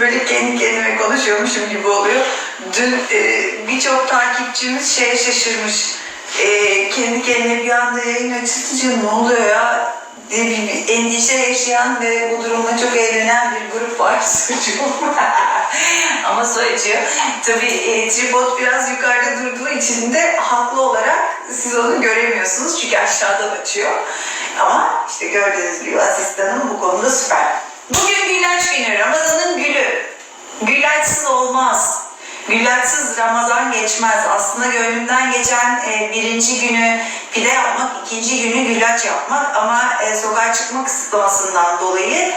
Böyle kendi kendime konuşuyormuşum gibi oluyor. Dün e, birçok takipçimiz şeye şaşırmış. E, kendi kendine bir anda yayın açınca ne oluyor ya? diye bir endişe yaşayan ve bu durumla çok eğlenen bir grup var sucuğum. Ama su açıyor. Tabii e, tripod biraz yukarıda durduğu için de haklı olarak siz onu göremiyorsunuz çünkü aşağıdan açıyor. Ama işte gördüğünüz gibi asistanım bu konuda süper. Bugün güllaç günü, Ramazan'ın gülü. Güllaçsız olmaz. Güllaçsız Ramazan geçmez. Aslında gönlümden geçen e, birinci günü pide yapmak, ikinci günü güllaç yapmak ama e, sokağa çıkma kısıtlamasından dolayı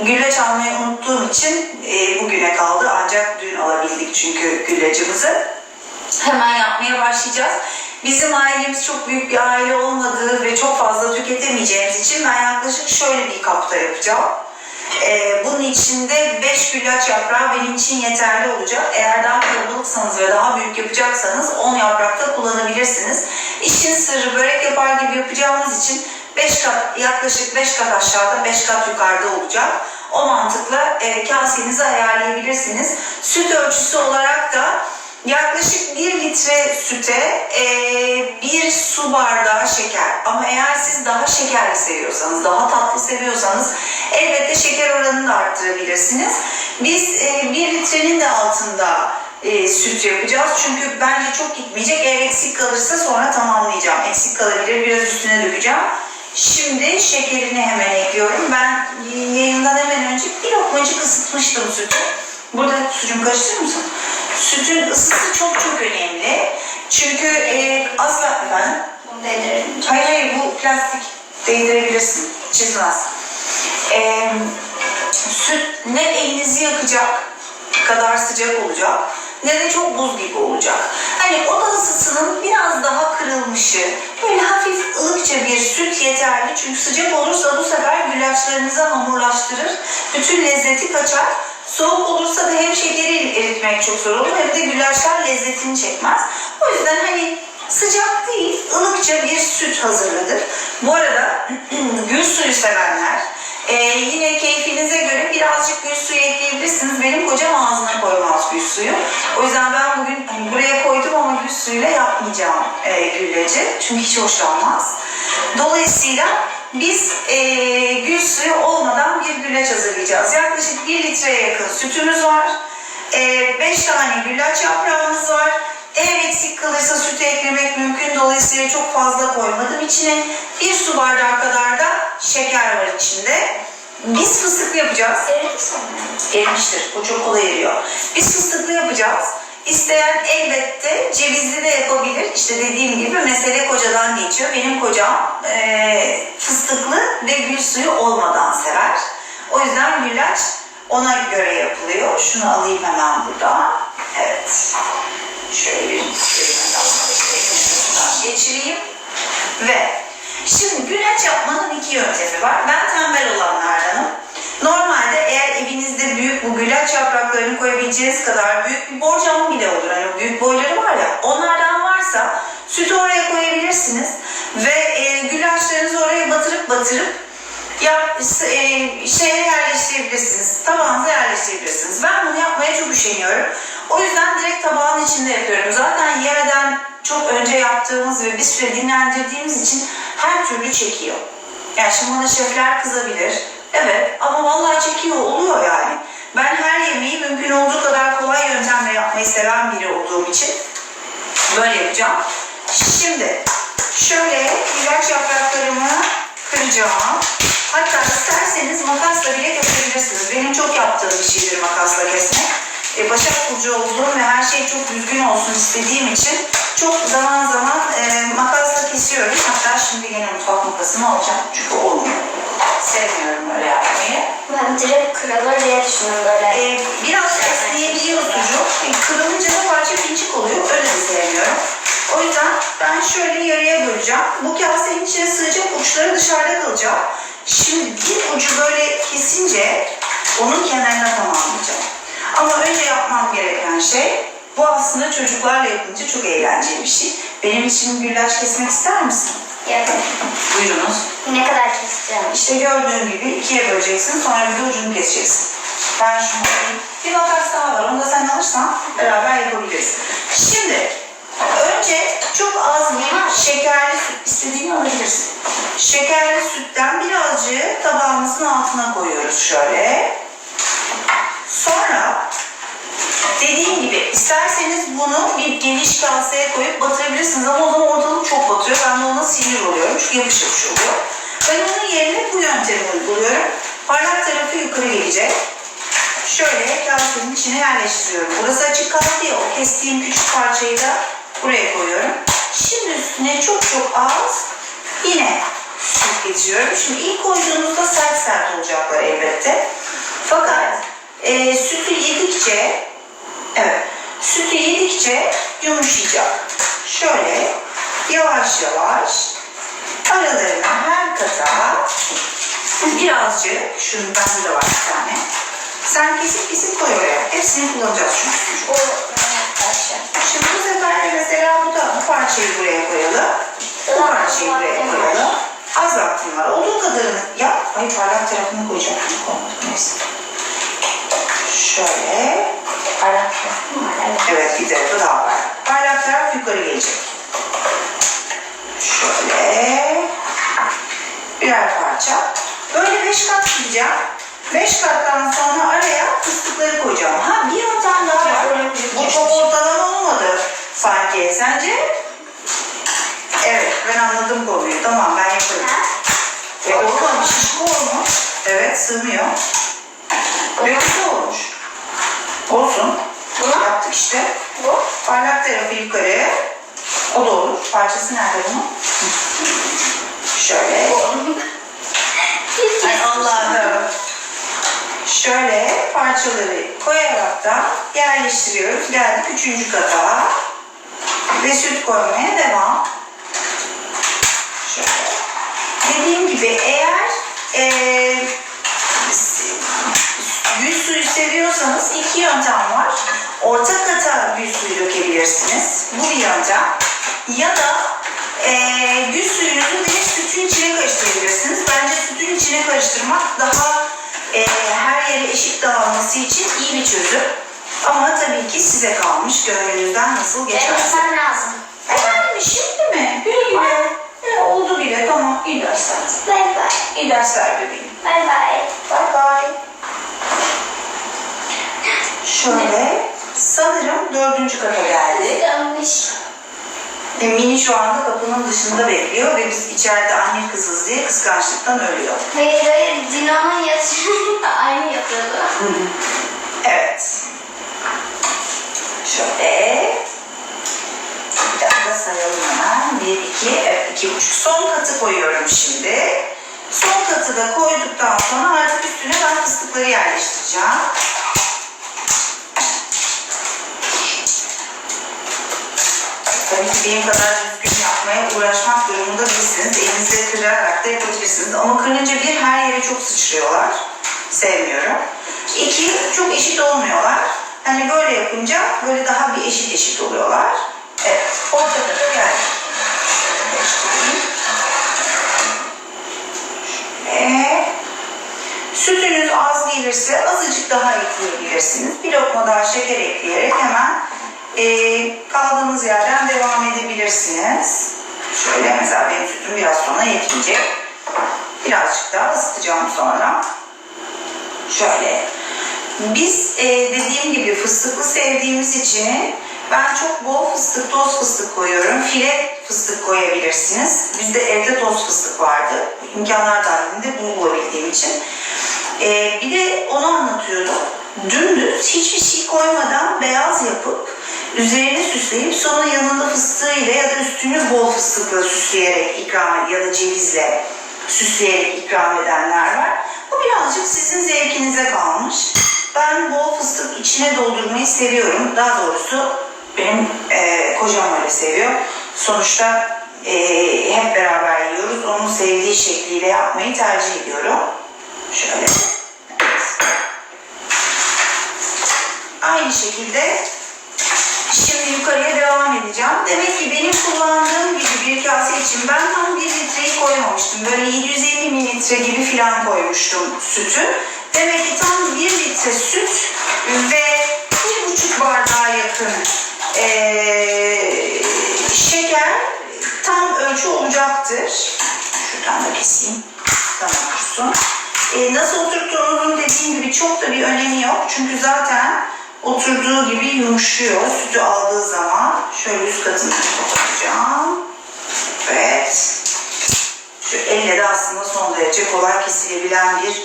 güllaç almayı unuttuğum için e, bugüne kaldı. Ancak dün alabildik çünkü güllacımızı. Hemen yapmaya başlayacağız. Bizim ailemiz çok büyük bir aile olmadığı ve çok fazla tüketemeyeceğimiz için ben yaklaşık şöyle bir kapta yapacağım. Ee, bunun içinde 5 güllaç yaprağı benim için yeterli olacak. Eğer daha kalabalıksanız ve daha büyük yapacaksanız 10 yaprakta kullanabilirsiniz. İşin sırrı börek yapar gibi yapacağımız için 5 kat yaklaşık 5 kat aşağıda 5 kat yukarıda olacak. O mantıkla e, kasenizi ayarlayabilirsiniz. Süt ölçüsü olarak da yaklaşık 1 litre süte e, su bardağı şeker. Ama eğer siz daha şekerli seviyorsanız, daha tatlı seviyorsanız elbette şeker oranını da arttırabilirsiniz. Biz e, 1 litrenin de altında e, süt yapacağız. Çünkü bence çok gitmeyecek. Eğer eksik kalırsa sonra tamamlayacağım. Eksik kalabilir, biraz üstüne dökeceğim. Şimdi şekerini hemen ekliyorum. Ben yayından hemen önce bir lokmacık ısıtmıştım sütü. Burada sucuğum karıştırır mısın? Sütün ısısı çok çok önemli. Çünkü e, asla efendim. Bunu değdirelim. Hayır hayır bu plastik değdirebilirsin. Çizmez. E, süt ne elinizi yakacak kadar sıcak olacak ne de çok buz gibi olacak. Hani oda ısısının biraz daha kırılmışı, böyle hafif ılıkça bir süt yeterli. Çünkü sıcak olursa bu sefer güllaçlarınızı hamurlaştırır. Bütün lezzeti kaçar. Soğuk olursa da hem şekeri eritmek çok zor olur hem de güllaçlar lezzetini çekmez. O yüzden hani sıcak değil, ılıkça bir süt hazırladık. Bu arada gül suyu sevenler, ee, yine keyfinize göre birazcık gül suyu ekleyebilirsiniz. Benim kocam ağzına koymaz gül suyu. O yüzden ben bugün hani buraya koydum ama gül suyuyla yapmayacağım e, gülleci. Çünkü hiç hoşlanmaz. Dolayısıyla biz e, gül suyu olmadan bir güllaç hazırlayacağız. Yaklaşık 1 litreye yakın sütümüz var. 5 tane güllaç yaprağımız var. Eğer eksik kalırsa sütü eklemek mümkün. Dolayısıyla çok fazla koymadım içine. Bir su bardağı kadar da şeker var içinde. Biz fıstıklı yapacağız. Erimiştir. O çok kolay eriyor. Biz fıstıklı yapacağız. İsteyen elbette cevizli de yapabilir. İşte dediğim gibi mesele kocadan geçiyor. Benim kocam eee, fıstıklı ve gül suyu olmadan sever. O yüzden güllaç ona göre yapılıyor. Şunu alayım hemen burada. Evet. Şöyle bir geçireyim. Ve şimdi güllaç yapmanın iki yöntemi var. Ben tembel olanlardanım. Normalde eğer evinizde büyük bu güllaç yapraklarını koyabileceğiniz kadar büyük bir borcam bile olur. Hani büyük boyları var ya onlardan varsa sütü oraya koyabilirsiniz ve e, güllaçlarınızı oraya batırıp batırıp ya e, şeye yerleştirebilirsiniz. Tabağınıza yerleştirebilirsiniz. Ben bunu yapmaya çok üşeniyorum. O yüzden direkt tabağın içinde yapıyorum. Zaten yemeden çok önce yaptığımız ve bir süre dinlendirdiğimiz için her türlü çekiyor. Yani şimdi bana şefler kızabilir. Evet ama vallahi çekiyor oluyor yani. Ben her yemeği mümkün olduğu kadar kolay yöntemle yapmayı seven biri olduğum için böyle yapacağım. Şimdi şöyle ilaç yapraklarımı kıracağım. Hatta isterseniz makasla bile kesebilirsiniz. Benim çok yaptığım bir şeydir makasla kesmek. E, Başak Burcu olduğum ve her şey çok düzgün olsun istediğim için çok zaman zaman e, makasla kesiyorum. Hatta şimdi yine mutfak makasını alacağım çünkü olmuyor. Sevmiyorum öyle yapmayı. Direkt kırılır diye düşündüm böyle. Ee, biraz esneyebiliyor sucuk. Kırılınca da parça pincik oluyor. Öyle de sevmiyorum. O yüzden ben şöyle yarıya böleceğim. Bu kasenin içine sığacak uçları dışarıda kalacak. Şimdi bir ucu böyle kesince onun kenarına tamamlayacağım. Ama önce yapmam gereken şey bu aslında çocuklarla yapınca çok eğlenceli bir şey. Benim için güllaç kesmek ister misin? Yani Buyurunuz. ne kadar keseceğim? İşte gördüğün gibi ikiye böleceksin sonra bir de ucunu keseceksin. Ben şunu alayım. Bir makas daha var. Onu da sen alırsan beraber yapabiliriz. Şimdi önce çok az bir şekerli süt istediğini alabilirsin. Şekerli sütten birazcık tabağımızın altına koyuyoruz şöyle. Sonra dediğim gibi isterseniz bunu bir geniş kaseye koyup batırabilirsiniz ama o zaman ortalık çok batıyor. Ben de ona sinir oluyorum çünkü yapış yapış oluyor. Ben onun yerine bu yöntemi uyguluyorum. Parlak tarafı yukarı gelecek. Şöyle kasenin içine yerleştiriyorum. Burası açık kaldı ya o kestiğim küçük parçayı da buraya koyuyorum. Şimdi üstüne çok çok az yine süt getiriyorum. Şimdi ilk koyduğunuzda sert sert olacaklar elbette. Fakat e, sütü yedikçe evet sütü yedikçe yumuşayacak. Şöyle yavaş yavaş aralarına her kata birazcık bende de var bir tane. Sen kesip kesip koy oraya. Hepsini kullanacağız çünkü. Bu arkadaşlar. Şimdi bu sefer de mesela bu, da, bu parçayı buraya koyalım. Bu parçayı buraya koyalım. Az vaktim var. Olduğu kadarını yap. Ay parlak tarafını koyacağım. Olmadı. Neyse. Şöyle. Parlak. Evet. Bir tarafı daha var. Parlak taraf yukarı gelecek. Şöyle. Birer parça. Böyle beş kat gideceğim. Beş kattan sonra araya fıstıkları koyacağım. Ha bir yöntem daha var. Bu çok ortalama olmadı sanki. Sence? Evet ben anladım konuyu. Tamam ben yaparım. E olmamış şişko olmuş. Evet sığmıyor. Ve kısa olmuş. Olsun. Bunu? Yaptık işte. Bu. Parlak tarafı yukarı. O da olur. Parçası nerede bunun? Şöyle. Ay. Allah'ım. Şöyle parçaları koyarak da yerleştiriyoruz. Geldik üçüncü kata. Ve süt koymaya devam. Şöyle. Dediğim gibi eğer eee gül suyu seviyorsanız iki yöntem var. Orta kata gül suyu dökebilirsiniz. Bu bir yöntem. Ya da eee gül suyunuzu direkt sütün içine karıştırabilirsiniz. Bence sütün içine karıştırmak daha eee, her yere eşit dağılması için iyi bir çözüm. Ama tabii ki size kalmış gönlünüzden nasıl Benim geçerse. sen lazım. Hemen mi şimdi mi? Güle güle. E, oldu bile tamam. İyi dersler. Bay bay. İyi dersler bebeğim. Bay bay. Bye bye. Şöyle sanırım dördüncü kata geldik. Yanlış. E, Mini şu anda kapının dışında bekliyor ve biz içeride anne kızız diye kıskançlıktan ölüyor. Hayır hayır. Dino'nun yatırımı da aynı yapıyordu. Evet. Şöyle. Bir dakika sayalım hemen. Bir, iki, evet iki buçuk. Son katı koyuyorum şimdi. Son katı da koyduktan sonra artık üstüne ben fıstıkları yerleştireceğim. Benim kadar düzgün yapmaya uğraşmak durumunda değilsiniz. Elinizle kırarak da yapabilirsiniz. Ama kırınca bir her yere çok sıçrıyorlar. Sevmiyorum. İki, çok eşit olmuyorlar. Hani böyle yapınca böyle daha bir eşit eşit oluyorlar. Evet, ortada da. Değiştireyim. Şöyle. Sütünüz az gelirse azıcık daha ekleyebilirsiniz. Bir lokma daha şeker ekleyerek hemen e, kaldığınız yerden devam edebilirsiniz. Şöyle mesela benim sütüm biraz sonra yetmeyecek. Birazcık daha ısıtacağım sonra. Şöyle. Biz e, dediğim gibi fıstıklı sevdiğimiz için ben çok bol fıstık, toz fıstık koyuyorum. File fıstık koyabilirsiniz. Bizde evde toz fıstık vardı. İmkanlar dahilinde bunu bulabildiğim için. E, bir de onu anlatıyordum. Dümdüz hiçbir şey koymadan beyaz yapıp üzerine süsleyip sonra yanında fıstığıyla ya da üstünü bol fıstıkla süsleyerek ikram ya da cevizle süsleyerek ikram edenler var. Bu birazcık sizin zevkinize kalmış. Ben bol fıstık içine doldurmayı seviyorum. Daha doğrusu benim e, kocam öyle seviyor. Sonuçta e, hep beraber yiyoruz. Onun sevdiği şekliyle yapmayı tercih ediyorum. Şöyle. Aynı şekilde Şimdi yukarıya devam edeceğim. Demek ki benim kullandığım gibi bir kase için ben tam bir litreyi koymamıştım. Böyle 750 mililitre gibi falan koymuştum sütü. Demek ki tam 1 litre süt ve bir buçuk bardağa yakın eee, şeker tam ölçü olacaktır. Şuradan da keseyim. Tamam dursun. Eee, nasıl oturttuğunuzun dediğim gibi çok da bir önemi yok. Çünkü zaten oturduğu gibi yumuşuyor sütü aldığı zaman. Şöyle üst katını kapatacağım. Evet. Şu elle de aslında son derece kolay kesilebilen bir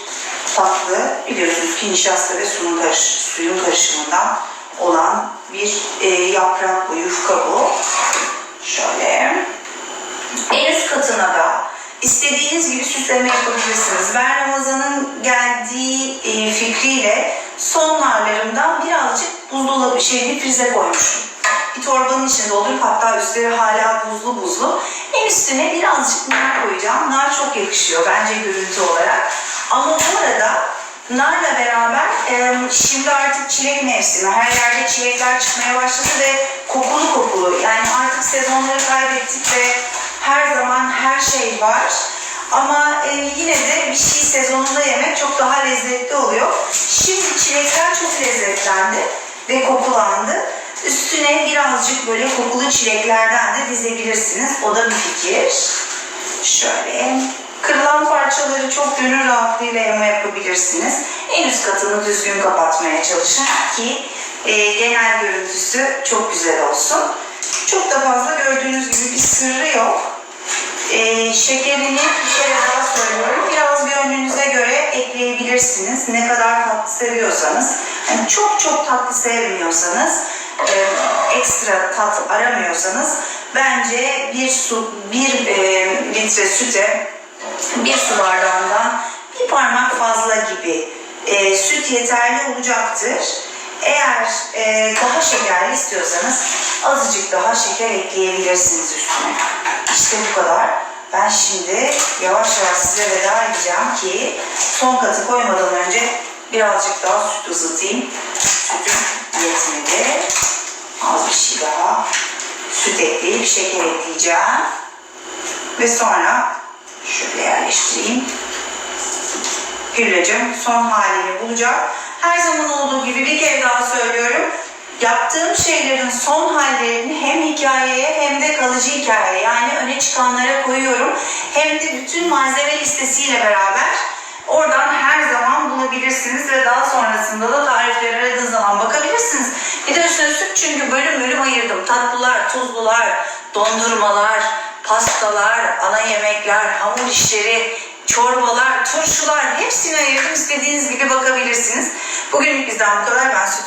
tatlı. Biliyorsunuz ki nişasta ve suyun, karış, suyun karışımından olan bir e, yaprak bu, yufka bu. Şöyle. En üst katına da istediğiniz süsleme yapabilirsiniz. Ben Ramazan'ın geldiği e, fikriyle son narlarımdan birazcık buzdolabı şey frize koymuştum. Bir torbanın içine doldurup hatta üstleri hala buzlu buzlu. En üstüne birazcık nar koyacağım. Nar çok yakışıyor bence görüntü olarak. Ama bu arada narla beraber e, şimdi artık çilek mevsimi. Her yerde çilekler çıkmaya başladı ve kokulu kokulu. Yani artık sezonları kaybettik ve her zaman her şey var. Ama e, yine de bir şey sezonunda yemek çok daha lezzetli oluyor. Şimdi çilekler çok lezzetlendi ve kokulandı. Üstüne birazcık böyle kokulu çileklerden de dizebilirsiniz. O da bir fikir. Şöyle kırılan parçaları çok gönül rahatlığıyla yeme yapabilirsiniz. En üst katını düzgün kapatmaya çalışın ki e, genel görüntüsü çok güzel olsun. Çok da fazla gördüğünüz gibi bir sırrı yok. E, şekerini kere daha söylüyorum. Biraz gönlünüze göre ekleyebilirsiniz. Ne kadar tatlı seviyorsanız. Yani çok çok tatlı sevmiyorsanız, e, ekstra tat aramıyorsanız bence bir su, bir e, litre süte bir su bardağından bir parmak fazla gibi e, süt yeterli olacaktır. Eğer e, daha şekerli istiyorsanız azıcık daha şeker ekleyebilirsiniz üstüne. İşte bu kadar. Ben şimdi yavaş yavaş size veda edeceğim ki son katı koymadan önce birazcık daha süt ısıtayım. Sütüm yetmedi. Az bir şey daha süt ekleyip şeker ekleyeceğim. Ve sonra şöyle yerleştireyim. Güllacım son halini bulacak. Her zaman olduğu gibi bir kere daha söylüyorum. Yaptığım şeylerin son hallerini hem hikayeye hem de kalıcı hikayeye yani öne çıkanlara koyuyorum. Hem de bütün malzeme listesiyle beraber oradan her zaman bulabilirsiniz ve daha sonrasında da tarifleri aradığınız zaman bakabilirsiniz. Bir de üstüne çünkü bölüm bölüm ayırdım. Tatlılar, tuzlular, dondurmalar, pastalar, ana yemekler, hamur işleri, çorbalar, turşular hepsini ayırdım. İstediğiniz gibi bakabilirsiniz. Bugünlük bizden bu kadar. Ben sütümü